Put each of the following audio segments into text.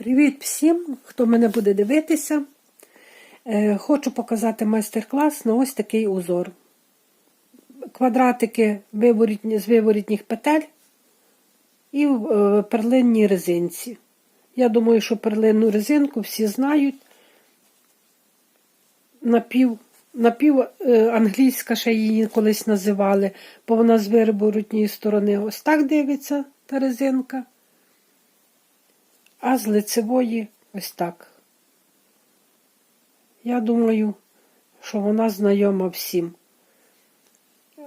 Привіт всім, хто мене буде дивитися. Е, Хочу показати майстер-клас на ось такий узор. Квадратики з виворітніх петель і в е, перлинній резинці. Я думаю, що перлинну резинку всі знають. Напів, напів е, англійська ще її колись називали, бо вона з виворітньої сторони ось так дивиться та резинка а з лицевої ось так. Я думаю, що вона знайома всім.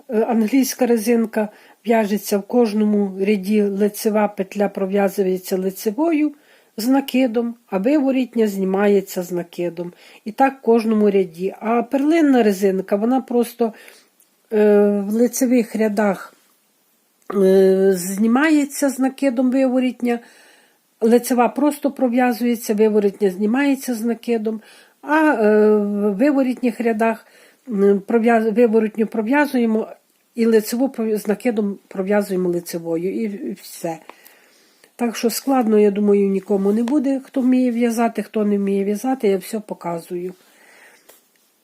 Е, Англійська резинка в'яжеться в кожному ряді лицева петля пров'язується лицевою з накидом, а виворітня знімається з накидом. І так в кожному ряді. А перлинна резинка, вона просто е, в лицевих рядах е, знімається з накидом виворітня. Лицева просто пров'язується, виворітня знімається з накидом, а е, в виворітніх рядах виворітню пров'язуємо і лицеву з накидом пров'язуємо лицевою і все. Так що складно, я думаю, нікому не буде, хто вміє в'язати, хто не вміє в'язати, я все показую.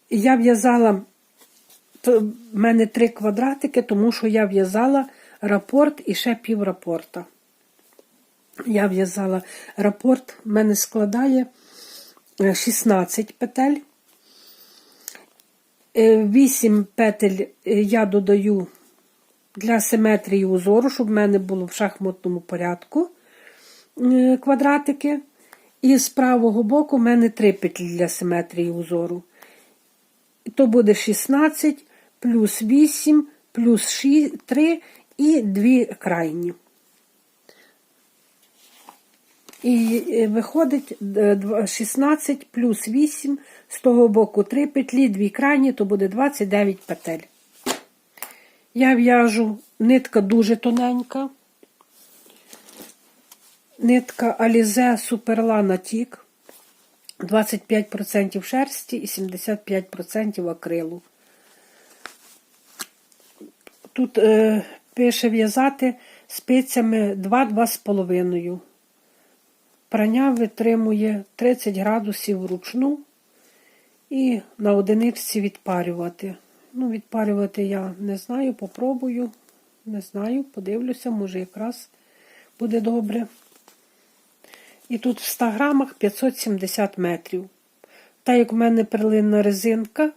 Я в'язала, в мене три квадратики, тому що я в'язала рапорт і ще пів рапорта. Я в'язала рапорт, в мене складає 16 петель. 8 петель я додаю для симетрії узору, щоб в мене було в шахматному порядку квадратики. І з правого боку в мене 3 петлі для симетрії узору. То буде 16 плюс 8, плюс 6, 3 і 2 крайні. І виходить 16 плюс 8, з того боку 3 петлі, 2 крайні, то буде 29 петель. Я в'яжу нитка дуже тоненька. Нитка Alize Superlana Тік. 25% шерсті і 75% акрилу. Тут е, пише в'язати спицями 2-2,5. Прання витримує 30 градусів вручну і на одиничці відпарювати. Ну, відпарювати я не знаю, попробую, не знаю, подивлюся, може якраз буде добре. І тут в 100 грамах 570 метрів. Так як в мене перлинна резинка,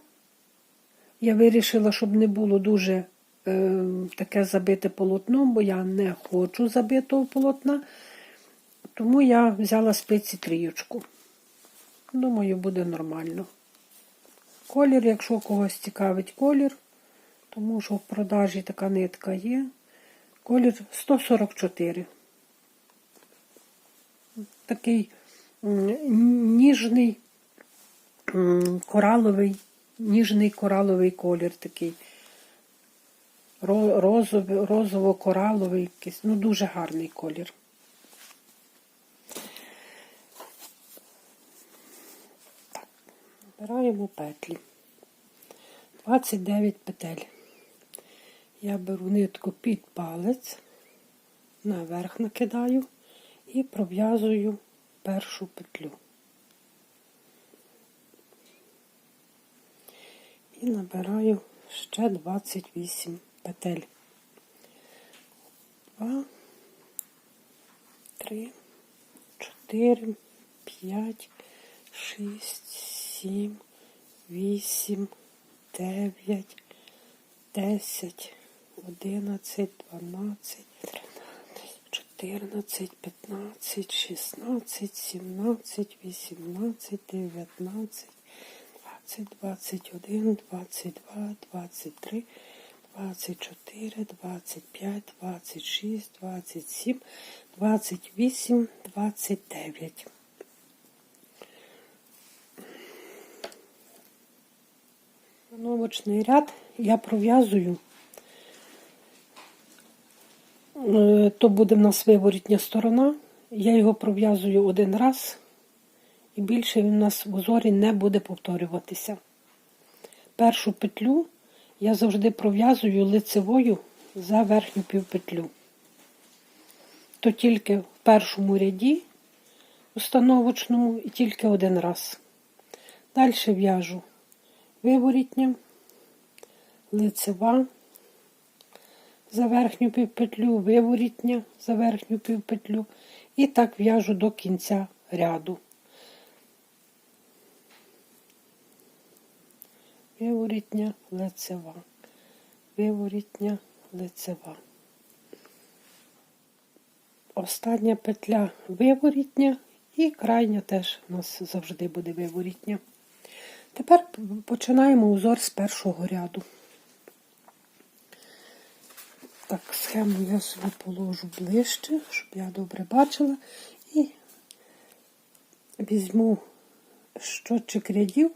я вирішила, щоб не було дуже е, таке забите полотно, бо я не хочу забитого полотна. Тому я взяла спиці трієчку. Думаю, буде нормально. Колір, якщо когось цікавить колір, тому що в продажі така нитка є. Колір 144. Такий ніжний кораловий, ніжний кораловий колір такий. Розово-кораловий. Ну, дуже гарний колір. Набираємо петлі. 29 петель. Я беру нитку під палець, наверх накидаю і пров'язую першу петлю. І набираю ще 28 петель. 2, 3, 4, 5, 6, 7, 8, 9, 10, 11, 12, 13, 14, 15, 16, 17, 18, 19, 20, 21, 22, 23, 24, 25, 26, 27, 28, 29. Новочний ряд я пров'язую, е, то буде в нас виворітня сторона. Я його пров'язую один раз, і більше він у нас в узорі не буде повторюватися. Першу петлю я завжди пров'язую лицевою за верхню півпетлю. То тільки в першому ряді установочному і тільки один раз. Далі в'яжу виворітня, лицева, за верхню півпетлю, виворітня за верхню півпетлю. І так в'яжу до кінця ряду. Виворітня, лицева, виворітня, лицева. Остання петля виворітня і крайня теж у нас завжди буде виворітня. Тепер починаємо узор з першого ряду. Так, схему я собі положу ближче, щоб я добре бачила. І візьму щотчик рядів,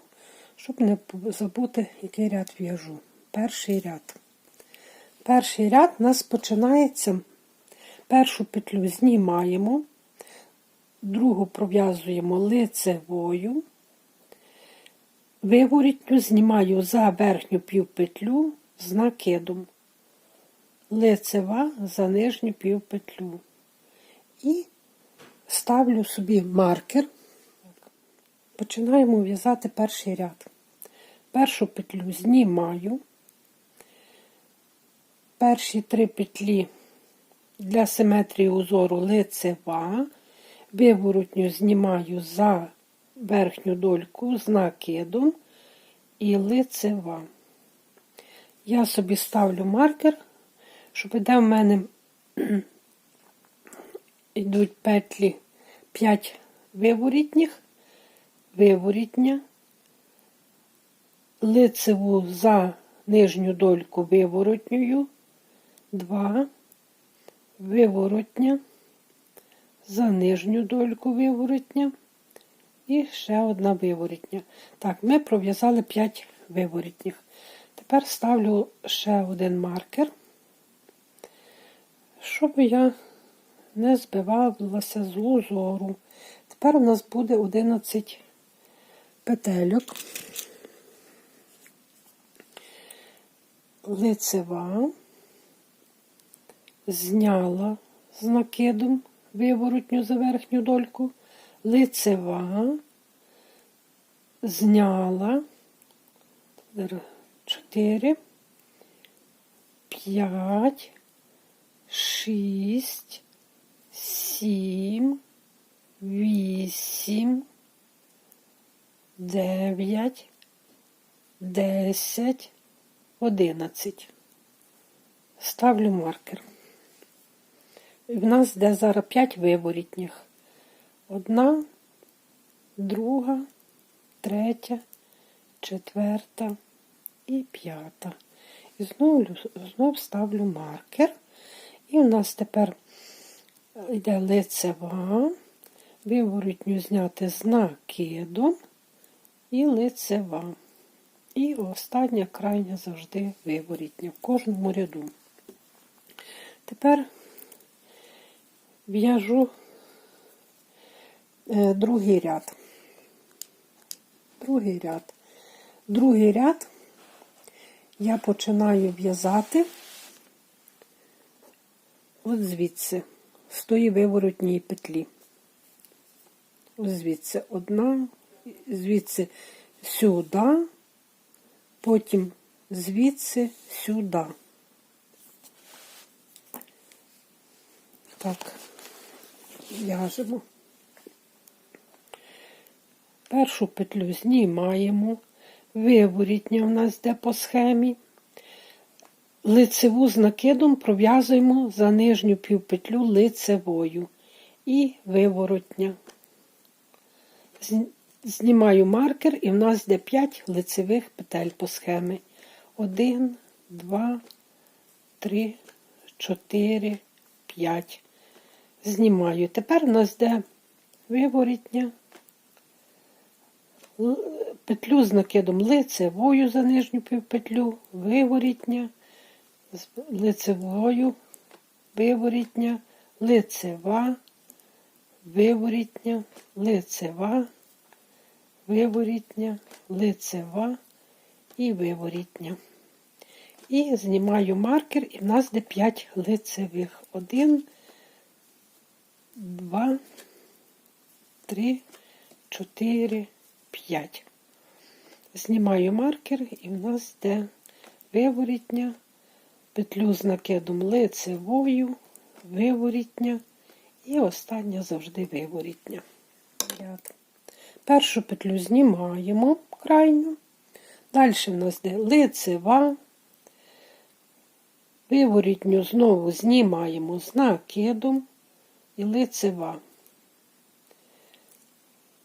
щоб не забути, який ряд в'яжу. Перший ряд. Перший ряд у нас починається. Першу петлю знімаємо, другу пров'язуємо лицевою, виворітню знімаю за верхню півпетлю з накидом, лицева за нижню півпетлю. І ставлю собі маркер. Починаємо в'язати перший ряд. Першу петлю знімаю, перші три петлі для симетрії узору лицева, виворотню знімаю за верхню дольку з накидом і лицева. Я собі ставлю маркер, щоб де в мене йдуть петлі 5 виворітніх, виворітня, лицеву за нижню дольку виворотньою, 2, виворотня, за нижню дольку виворотня і ще одна виворотня. Так, ми пров'язали 5 виворотніх. Тепер ставлю ще один маркер, щоб я не збивалася з узору. Тепер у нас буде 11 петельок. Лицева зняла з накидом виворотню за верхню дольку, лицева, зняла 4, 5, 6, 7, 8, 9, 10, 11. Ставлю маркер. В нас йде зараз 5 виворітніх. Одна, друга, третя, четверта і п'ята. І знову, знову ставлю маркер. І у нас тепер йде лицева, виворітню зняти з накидом і лицева. І остання крайня завжди виворітня в кожному ряду. Тепер в'яжу другий ряд. Другий ряд. Другий ряд я починаю в'язати от звідси, з тої виворотній петлі. Ось звідси одна, звідси сюди, потім звідси сюди. Так, в'яжемо. Першу петлю знімаємо, виворітня в нас йде по схемі. Лицеву з накидом пров'язуємо за нижню півпетлю лицевою і виворотня. Знімаю маркер і в нас йде 5 лицевих петель по схемі. 1, 2, 3, 4, 5 знімаю. Тепер у нас йде виворітня, петлю з накидом лицевою за нижню півпетлю, виворітня, лицевою, виворітня, лицева, виворітня, лицева, виворітня, лицева і виворітня. І знімаю маркер, і в нас де 5 лицевих. Один, два, три, чотири, п'ять. Знімаю маркер і в нас йде виворітня, петлю з накидом лицевою, виворітня і остання завжди виворітня. Першу петлю знімаємо крайню. Далі в нас йде лицева. Виворітню знову знімаємо з накидом і лицева.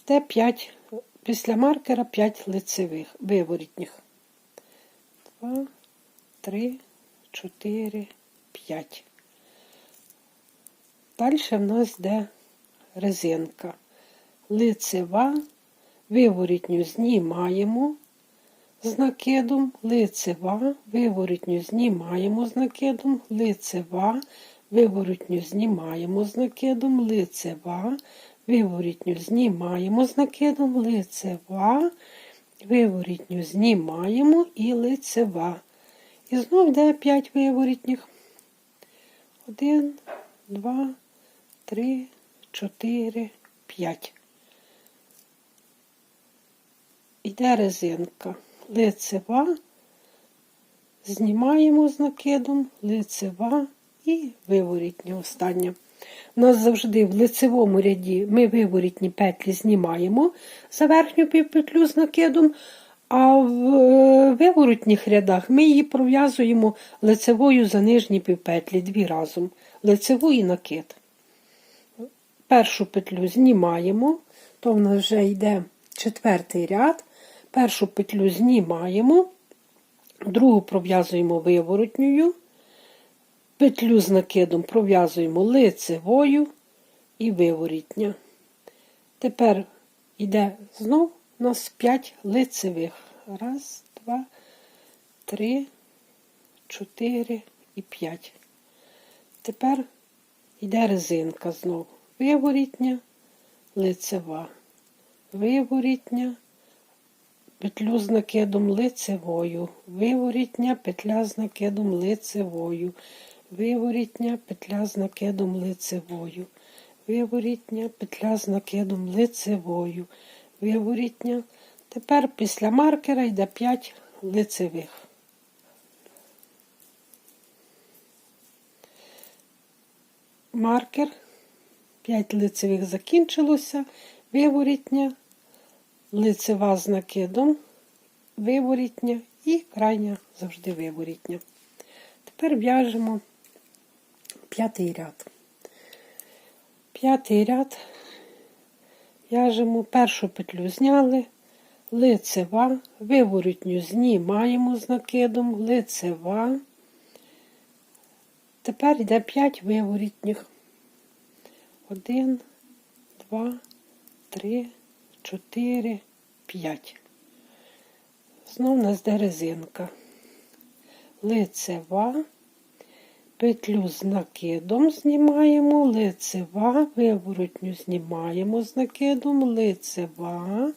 Де 5, після маркера 5 лицевих виворітніх. 2, 3, 4, 5. Далі в нас йде резинка. Лицева, виворітню знімаємо з накидом, лицева, виворітню знімаємо з накидом, лицева, виворітню знімаємо з накидом, лицева, виворітню знімаємо з накидом, лицева, виворітню знімаємо і лицева. І знов йде 5 виворітніх. 1, 2, 3, 4, 5. Йде резинка. Лицева, знімаємо з накидом, лицева і виворітня остання. У нас завжди в лицевому ряді ми виворітні петлі знімаємо за верхню півпетлю з накидом, а в е, виворотніх рядах ми її пров'язуємо лицевою за нижні півпетлі дві разом. Лицеву і накид. Першу петлю знімаємо, то в нас вже йде четвертий ряд. Першу петлю знімаємо, другу пров'язуємо виворотньою, петлю з накидом пров'язуємо лицевою і виворітня. Тепер йде знов у нас 5 лицевих. Раз, два, три, чотири і п'ять. Тепер йде резинка знову. Виворітня, лицева, виворітня, петлю з накидом лицевою, виворітня, петля з накидом лицевою, виворітня, петля з накидом лицевою, виворітня, петля з накидом лицевою, виворітня. Тепер після маркера йде 5 лицевих. Маркер, 5 лицевих закінчилося, виворітня, лицева з накидом, виворітня. І крайня завжди виворітня. Тепер в'яжемо п'ятий ряд. П'ятий ряд в'яжемо першу петлю зняли, лицева, виворітню знімаємо з накидом, лицева. Тепер йде 5 виворітніх. Один, два, три, чотири, п'ять. Знов у нас йде резинка. Лицева, петлю з накидом знімаємо, лицева, виворотню знімаємо з накидом, лицева,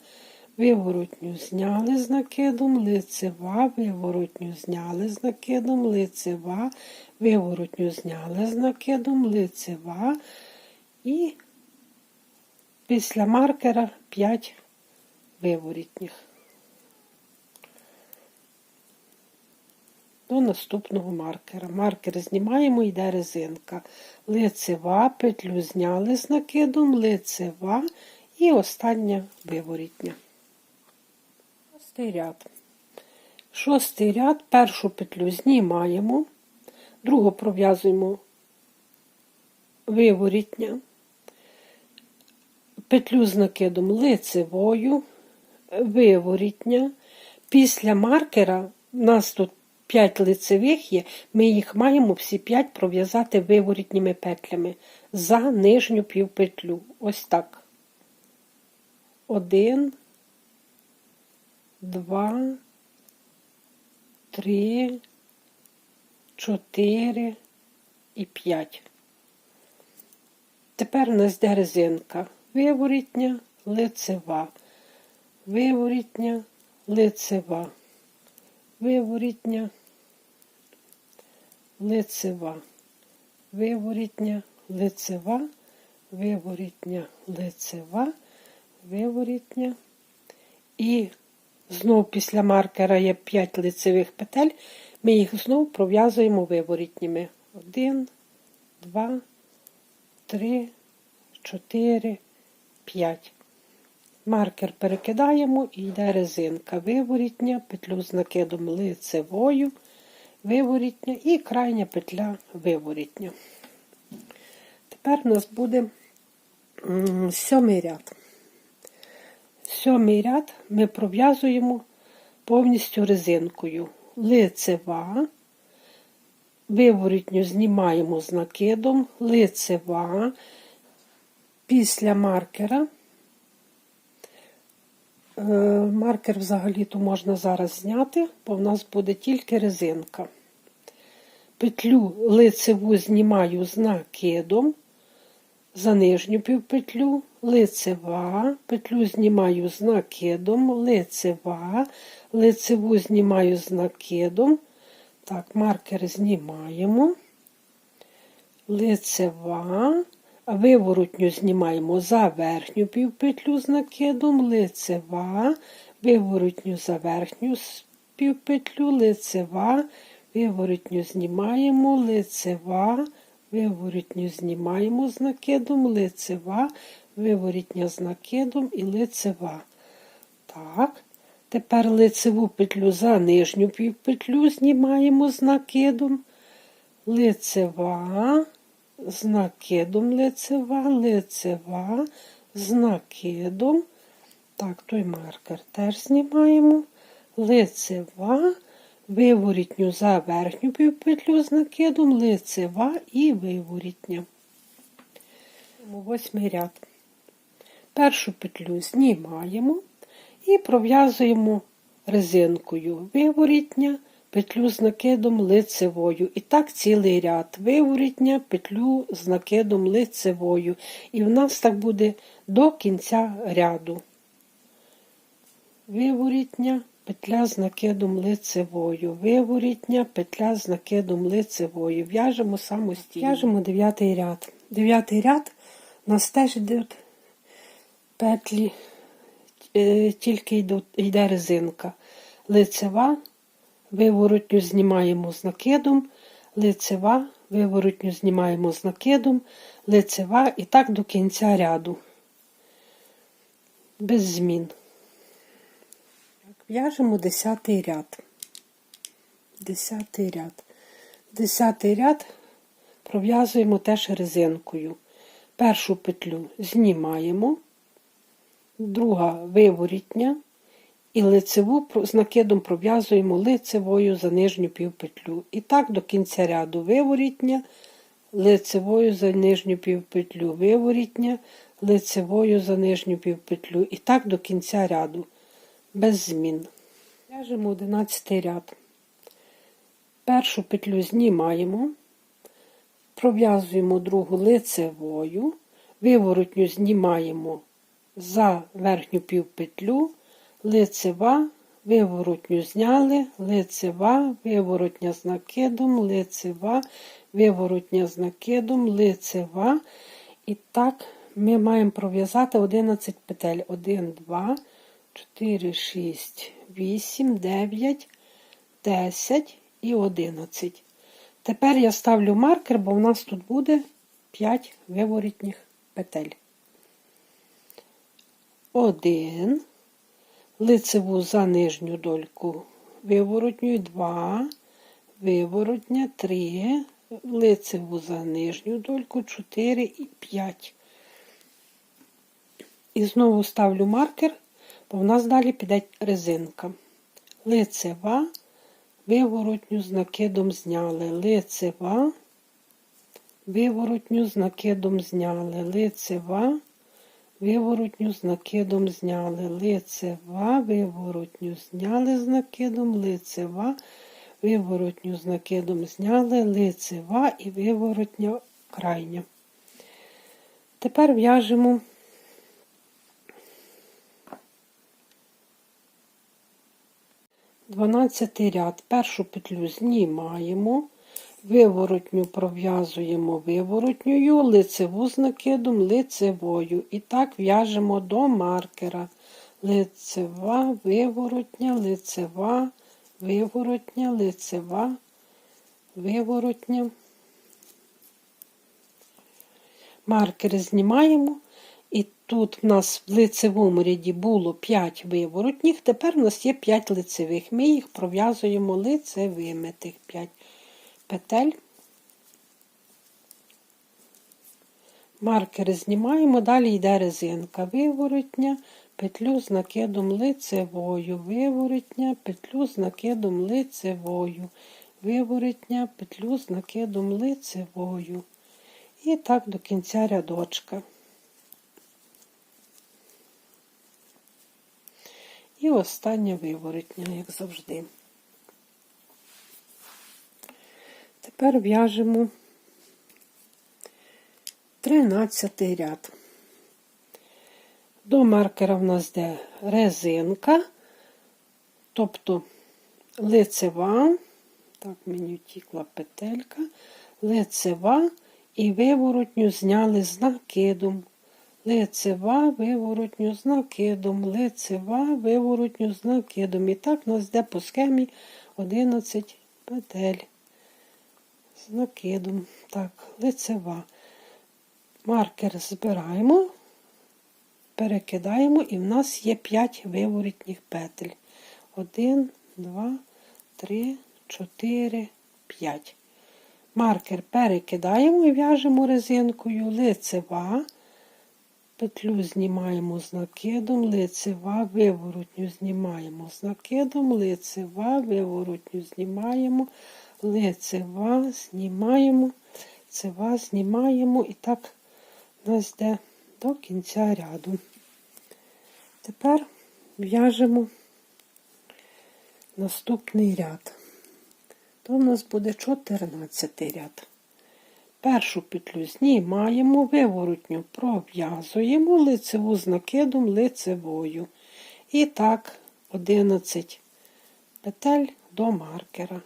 виворотню зняли з накидом, лицева, виворотню зняли з накидом, лицева, виворотню зняли з накидом, лицева і після маркера 5 виворітніх. До наступного маркера. Маркер знімаємо, йде резинка. Лицева, петлю зняли з накидом, лицева і остання виворітня. Шостий ряд. Шостий ряд, першу петлю знімаємо, другу пров'язуємо виворітня, петлю з накидом лицевою, виворітня. Після маркера у нас тут 5 лицевих є, ми їх маємо всі 5 пров'язати виворітніми петлями за нижню півпетлю. Ось так. Один, два, три, чотири і п'ять. Тепер у нас йде резинка. Виворітня, лицева, виворітня, лицева, виворітня, лицева, виворітня, лицева, виворітня, лицева, виворітня. І знов після маркера є 5 лицевих петель. Ми їх знов пров'язуємо виворітніми. 1, 2, 3, 4, 5. Маркер перекидаємо і йде резинка. Виворітня, петлю з накидом лицевою, виворітня і крайня петля виворітня. Тепер у нас буде сьомий ряд. Сьомий ряд ми пров'язуємо повністю резинкою. Лицева, виворітню знімаємо з накидом, лицева, після маркера. Е, Маркер взагалі-то можна зараз зняти, бо в нас буде тільки резинка. Петлю лицеву знімаю з накидом, за нижню півпетлю, лицева, петлю знімаю з накидом, лицева, лицеву знімаю з накидом. Так, маркер знімаємо, лицева, виворотню знімаємо за верхню півпетлю з накидом, лицева, виворотню за верхню півпетлю, лицева, виворотню знімаємо, лицева, виворотню знімаємо з накидом, лицева, виворотня з накидом і лицева. Так. Тепер лицеву петлю за нижню півпетлю знімаємо з накидом, лицева, з лицева, лицева, з. Так, той маркер теж знімаємо. Лицева, виворітню за верхню півпетлю з лицева і виворітня. Восьмий ряд. Першу петлю знімаємо і пров'язуємо резинкою виворітня, петлю з накидом лицевою. І так цілий ряд виворітня, петлю з накидом лицевою. І в нас так буде до кінця ряду. Виворітня, петля з накидом лицевою, виворітня, петля з накидом лицевою. В'яжемо самостійно. В'яжемо дев'ятий ряд. Дев'ятий ряд у нас теж йдуть петлі е, тільки йде резинка. Лицева, виворотню знімаємо з накидом, лицева, виворотню знімаємо з накидом, лицева і так до кінця ряду. Без змін. В'яжемо десятий ряд. Десятий ряд. Десятий ряд пров'язуємо теж резинкою. Першу петлю знімаємо друга виворітня і лицеву з накидом пров'язуємо лицевою за нижню півпетлю. І так до кінця ряду виворітня, лицевою за нижню півпетлю, виворітня, лицевою за нижню півпетлю. І так до кінця ряду, без змін. В'яжемо 11 ряд. Першу петлю знімаємо, пров'язуємо другу лицевою, виворотню знімаємо за верхню півпетлю, лицева, виворотню зняли, лицева, виворотня з накидом, лицева, виворотня з накидом, лицева. І так ми маємо пров'язати 11 петель. 1, 2, 4, 6, 8, 9, 10 і 11. Тепер я ставлю маркер, бо в нас тут буде 5 виворітніх петель. Один, лицеву за нижню дольку виворотню, два, виворотня, три, лицеву за нижню дольку, чотири і п'ять. І знову ставлю маркер, бо в нас далі піде резинка. Лицева, виворотню з накидом зняли, лицева, виворотню з накидом зняли, лицева, виворотню з накидом зняли, лицева, виворотню зняли з накидом, лицева, виворотню з накидом зняли, лицева і виворотня крайня. Тепер в'яжемо Дванадцятий ряд. Першу петлю знімаємо, Виворотню пров'язуємо виворотньою, лицеву з накидом лицевою. І так в'яжемо до маркера. Лицева, виворотня, лицева, виворотня, лицева, виворотня. Маркери знімаємо. І тут в нас в лицевому ряді було 5 виворотніх, тепер у нас є 5 лицевих. Ми їх пров'язуємо лицевими тих 5 петель. Маркери знімаємо, далі йде резинка. Виворотня, петлю з накидом лицевою, виворотня, петлю з накидом лицевою, виворотня, петлю з накидом лицевою. І так до кінця рядочка. І остання виворотня, як завжди. Тепер в'яжемо 13 ряд. До маркера в нас йде резинка, тобто лицева, так мені втікла петелька, лицева і виворотню зняли з накидом. Лицева, виворотню з накидом, лицева, виворотню з накидом. І так у нас йде по схемі 11 петель з накидом. Так, лицева. Маркер збираємо, перекидаємо, і в нас є 5 виворотніх петель. 1, 2, 3, 4, 5. Маркер перекидаємо і в'яжемо резинкою лицева. Петлю знімаємо з накидом, лицева, виворотню знімаємо з накидом, лицева, виворотню знімаємо, лицева, знімаємо, лицева, знімаємо і так нас йде до кінця ряду. Тепер в'яжемо наступний ряд. То у нас буде 14 ряд. Першу петлю знімаємо, виворотню пров'язуємо лицеву з накидом лицевою. І так 11 петель до маркера.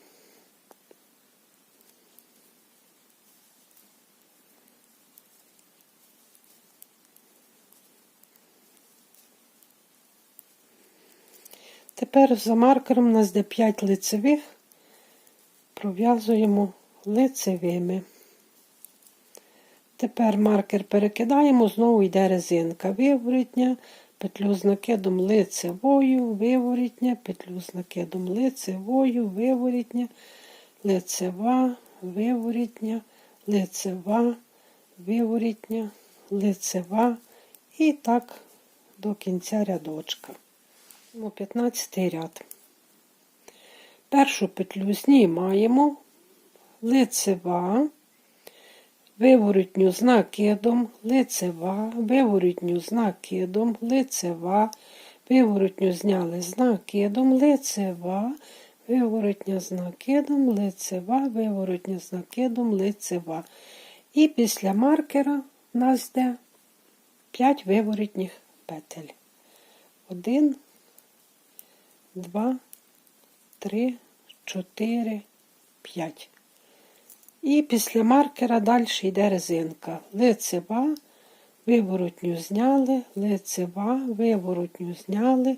Тепер за маркером у нас де 5 лицевих, пров'язуємо лицевими. Тепер маркер перекидаємо, знову йде резинка. Виворітня, петлю з накидом лицевою, виворітня, петлю з накидом лицевою, виворітня, лицева, виворітня, лицева, виворітня, лицева. І так до кінця рядочка. 15 ряд. Першу петлю знімаємо, лицева, виворотню з накидом, лицева, виворотню з накидом, лицева, виворотню зняли з накидом, лицева, виворотня з накидом, лицева, виворотня з накидом, лицева. І після маркера в нас йде 5 виворотніх петель. Один, два, три, чотири, п'ять. І після маркера далі йде резинка. Лицева, виворотню зняли, лицева, виворотню зняли,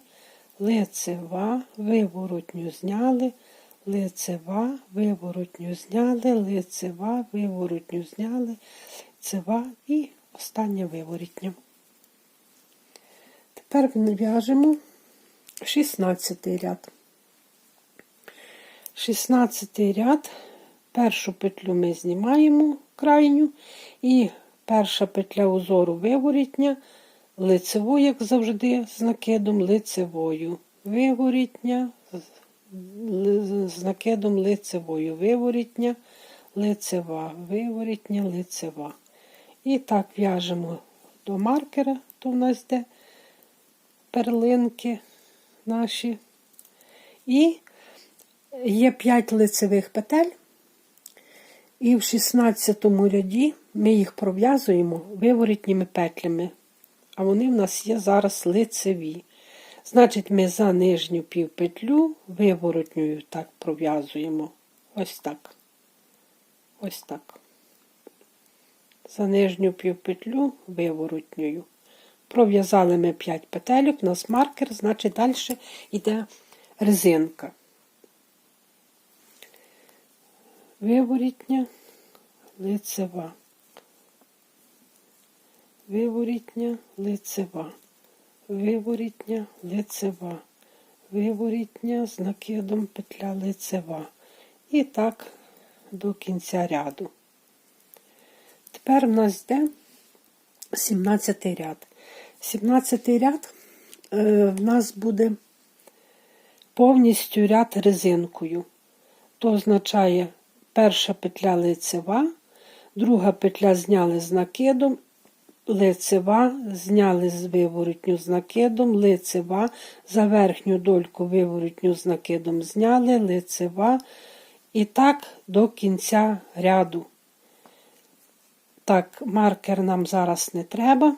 лицева, виворотню зняли, лицева, виворотню зняли, лицева, виворотню зняли, лицева і остання виворотня. Тепер в'яжемо 16 ряд. 16 ряд. Першу петлю ми знімаємо крайню, і перша петля узору виворітня, лицеву, як завжди, з накидом лицевою. Виворітня, з накидом лицевою, виворітня, лицева, виворітня, лицева. І так в'яжемо до маркера, то в нас йде перлинки наші. І є 5 лицевих петель. І в 16 ряді ми їх пров'язуємо виворітніми петлями. А вони в нас є зараз лицеві. Значить, ми за нижню півпетлю виворотньою так пров'язуємо. Ось так. Ось так. За нижню півпетлю виворотньою. Пров'язали ми 5 петельок, у нас маркер, значить далі йде резинка. Виворітня, лицева. Виворітня, лицева. Виворітня, лицева. Виворітня з накидом петля лицева. І так до кінця ряду. Тепер в нас йде 17 ряд. 17 ряд е, в нас буде повністю ряд резинкою. То означає перша петля лицева, друга петля зняли з накидом, лицева, зняли з виворотню з накидом, лицева, за верхню дольку виворотню з накидом зняли, лицева. І так до кінця ряду. Так, маркер нам зараз не треба.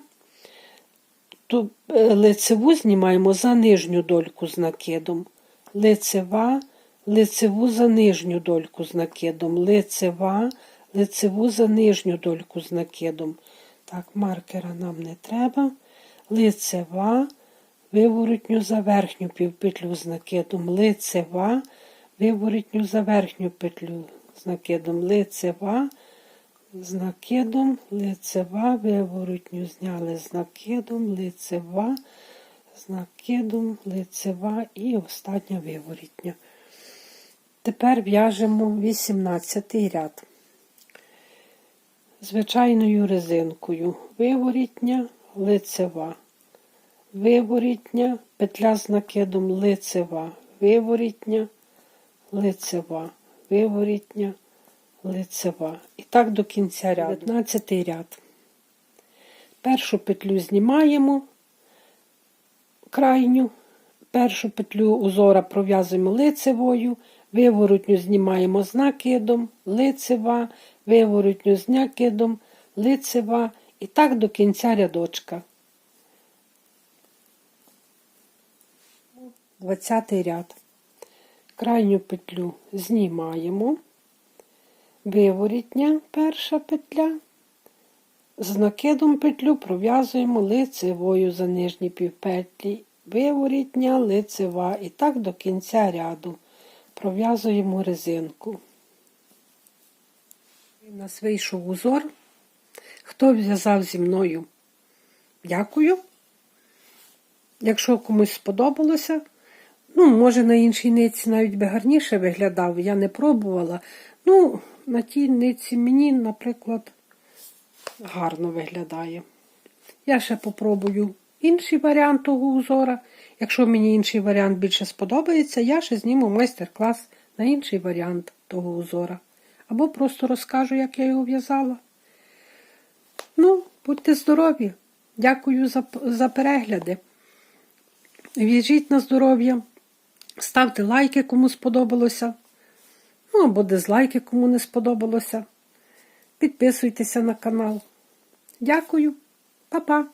Ту е, лицеву знімаємо за нижню дольку з накидом. Лицева, лицеву за нижню дольку з накидом. Лицева, лицеву за нижню дольку з накидом. Так, маркера нам не треба. Лицева, виворотню за верхню півпетлю з накидом. Лицева, виворотню за верхню петлю з накидом. Лицева, з накидом, лицева, виворотню зняли з накидом, лицева, з накидом, лицева і остання виворотня. Тепер в'яжемо 18 ряд. Звичайною резинкою. Виворітня, лицева. Виворітня, петля з накидом лицева, виворітня, лицева, виворітня, лицева. І так до кінця ряду. 19 ряд. Першу петлю знімаємо крайню, першу петлю узора пров'язуємо лицевою, виворотню знімаємо з накидом, лицева, виворотню з накидом, лицева. І так до кінця рядочка. 20 ряд. Крайню петлю знімаємо, виворітня перша петля, з накидом петлю пров'язуємо лицевою за нижні півпетлі, виворітня, лицева і так до кінця ряду пров'язуємо резинку. У нас вийшов узор. Хто в'язав зі мною? Дякую. Якщо комусь сподобалося, Ну, може, на іншій ниці навіть би гарніше виглядав, я не пробувала. Ну, на тій ниці мені, наприклад, гарно виглядає. Я ще попробую інший варіант того узора. Якщо мені інший варіант більше сподобається, я ще зніму майстер-клас на інший варіант того узора. Або просто розкажу, як я його в'язала. Ну, будьте здорові! Дякую за, за перегляди. В'яжіть на здоров'я. Ставте лайки, кому сподобалося. Ну, або дизлайки, кому не сподобалося. Підписуйтеся на канал. Дякую, Па-па!